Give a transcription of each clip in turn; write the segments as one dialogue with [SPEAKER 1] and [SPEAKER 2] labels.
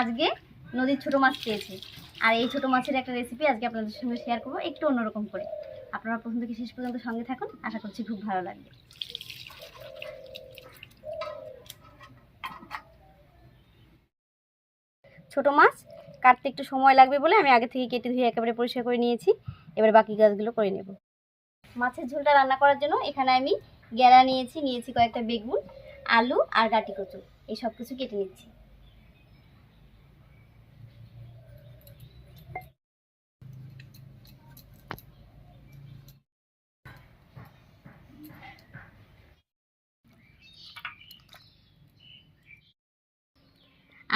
[SPEAKER 1] আজকে নদীর ছোট মাছ পেয়েছে আর এই ছোট মাছের একটা রেসিপি আজকে আপনাদের সঙ্গে শেয়ার করব একটু অন্যরকম করে। আপনারা প্রথম থেকে শেষ পর্যন্ত সঙ্গে থাকুন, আশা করছি খুব ভালো লাগবে। ছোট মাছ কাটতে একটু সময় লাগবে বলে আমি আগে থেকে কেটে ধুয়ে একেবারে পরিষ্কার করে নিয়েছি। এবার বাকি গাছগুলো করে নেব। মাছের ঝোলটা রান্না করার জন্য এখানে আমি গেরা নিয়েছি নিয়েছি কয়েকটা বেগুন, আলু আর গাটি কচু। এই সব কিছু কেটে নিচ্ছি।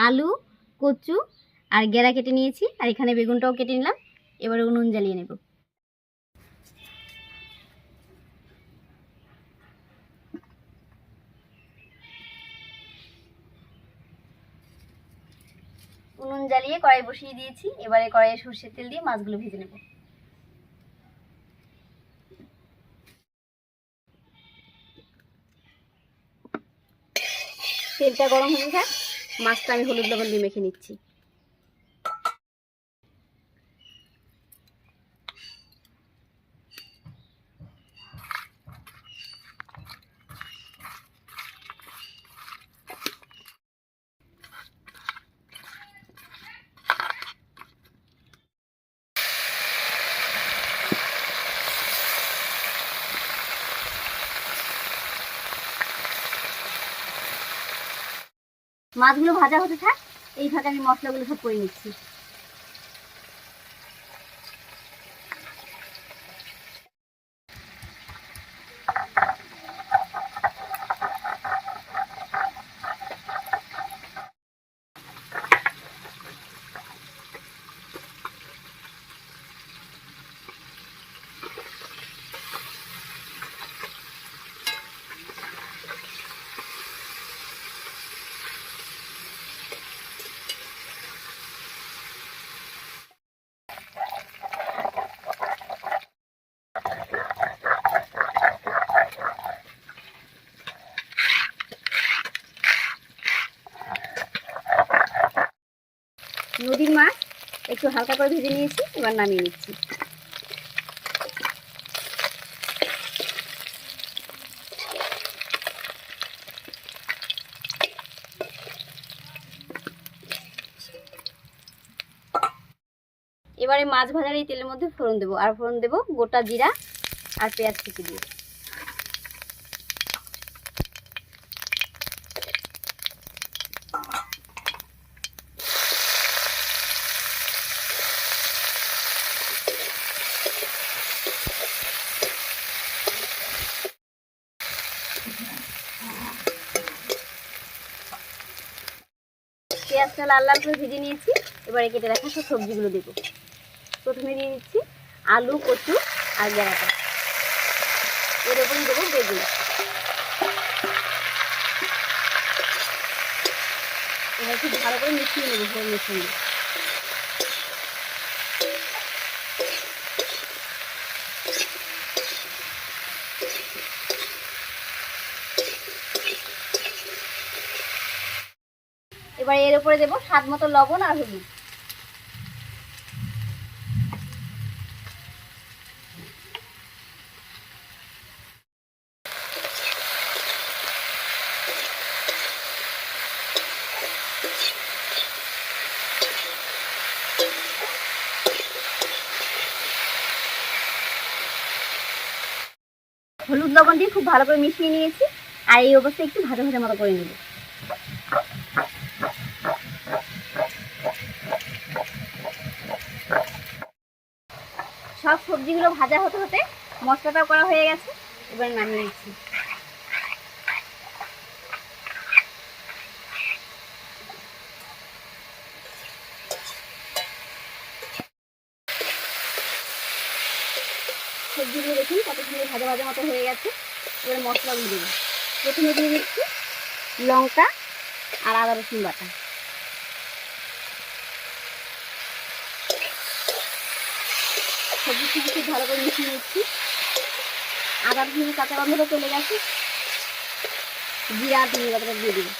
[SPEAKER 1] আলু, কচু আর গেরা কেটে নিয়েছি। আর এখানে বেগুনটাও কেটে নিলাম। এবারে উনুন জ্বালিয়ে নেব। উনুন জ্বালিয়ে কড়াই বসিয়ে দিয়েছি। এবারে কড়াইয়ে সর্ষের তেল দিয়ে মাছগুলো ভেজে নেব। তেলটা গরম হয়ে থাক মাছটা আমি হলুদ লবণ দিয়ে মেখে নিচ্ছি। মাছগুলো ভাজা হতে থাক। এই ফাঁকে আমি মশলাগুলো সব করে নিচ্ছি নদীর মাছ একটু হালকা করে ভেজে নিয়েছি, এবার নামিয়ে নিচ্ছি। এবারে মাছ ভাজার এই তেলের মধ্যে ফোড়ন দেবো, আর ফোড়ন দেবো গোটা জিরা আর পেঁয়াজ কুচি দিয়ে। পেঁয়াজটা লাল লাল করে ভেজে নিয়েছি। এবারে কেটে রাখা সব সবজিগুলো দেবো। প্রথমে দিয়ে দিচ্ছি আলু, কচু আর গেঁড়াটা এরকম দেবো বেগুন। এবার খুব ভালো করে মিশিয়ে নেব সব সঙ্গে এবার এর উপরে দেবো, স্বাদ মতো লবণ আর হলুদ। হলুদ লবণ দিয়ে খুব ভালো করে মিশিয়ে নিয়েছি, আর এই অবস্থায় একটু ভাজা ভাজা মতো করে নেব। সব সবজিগুলো ভাজা হতে হতে মশলাটাও করা হয়ে গেছে, এবার নামিয়ে নিচ্ছি। সবজিগুলো দেখুন কত সুন্দর ভাজা ভাজা মতো হয়ে গেছে। এবার মশলাগুলো দেবো প্রথমে দিয়ে দিচ্ছি লঙ্কা আর আদা রসুন বাটা। ভালো করে মিশিয়ে নিচ্ছি। আদা দিয়ে কাঁচা গন্ধটা চলে গেছে। জিরা দিয়ে পাতাটা দিয়ে দিবি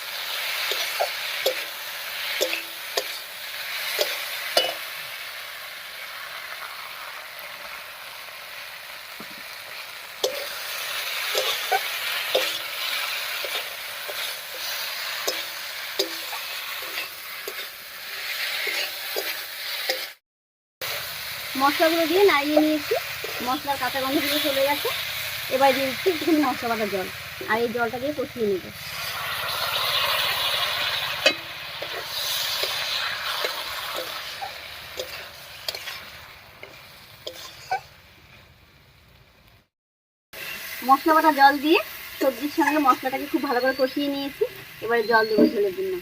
[SPEAKER 1] মশলাগুলো দিয়ে নাড়িয়ে নিয়েছি। মশলার কাঁচা গন্ধগুলো চলে গেছে। এবার দিয়ে দিচ্ছি একটুখানি মশলা বাটার জল। আর এই জলটা দিয়ে কষিয়ে নেব। মশলা বাটা জল দিয়ে সবজির সঙ্গে মশলাটাকে খুব ভালো করে কষিয়ে নিয়েছি। এবারে জল দেবো ঝোলের জন্য।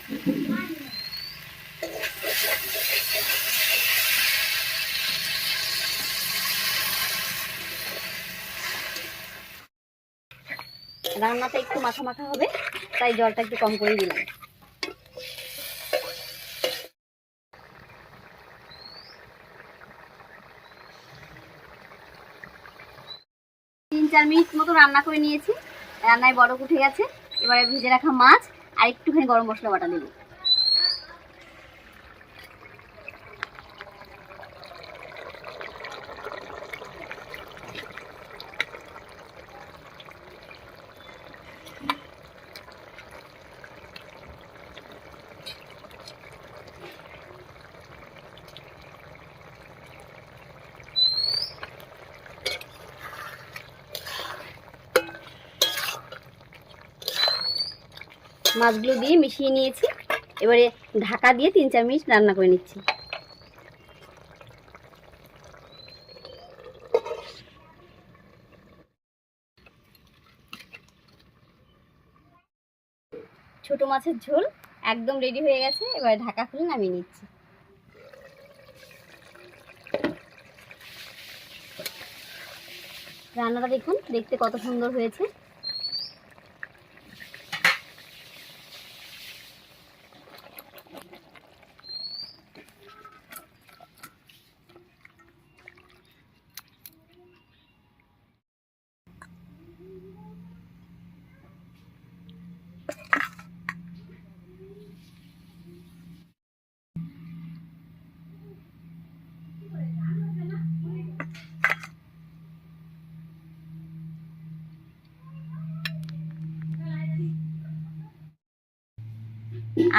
[SPEAKER 1] রান্নাটা একটু মাথা মাথা হবে, তাই জলটা একটু কম করে দিলাম। তিন চার মিনিট মতো রান্না করে নিয়েছি, রান্নায় বরফ উঠে গেছে, এবারে ভেজে রাখা মাছ আর একটুখানি গরম মশলা বাটা দেবো। মাছগুলো দিয়ে মিশিয়ে নিয়েছি। এবারে ঢাকা দিয়ে তিন চার মিনিট রান্না করে নিচ্ছি। ছোট মাছের ঝোল একদম রেডি হয়ে গেছে, এবারে ঢাকা খুলে নামিয়ে নিচ্ছি। রান্নাটা দেখুন, দেখতে কত সুন্দর হয়েছে।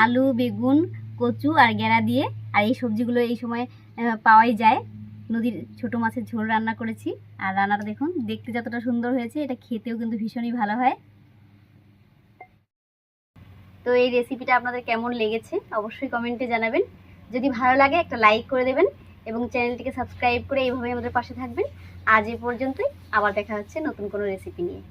[SPEAKER 1] আলু, বেগুন, কচু আর গেরা দিয়ে আর এই সবজিগুলো এই সময় পাওয়াই যায়। নদীর ছোট মাছের ঝোল রান্না করেছি। আর রান্নাটা দেখুন, দেখতে যতটা সুন্দর হয়েছে, এটা খেতেও কিন্তু ভীষণই ভালো হয়। তো এই রেসিপিটা আপনাদের কেমন লেগেছে, অবশ্যই কমেন্টে জানাবেন। যদি ভালো লাগে, একটা লাইক করে দেবেন এবং চ্যানেলটিকে সাবস্ক্রাইব করে এইভাবে আমাদের পাশে থাকবেন। আজ এ পর্যন্তই, আবার দেখা হচ্ছে নতুন কোনো রেসিপি নিয়ে।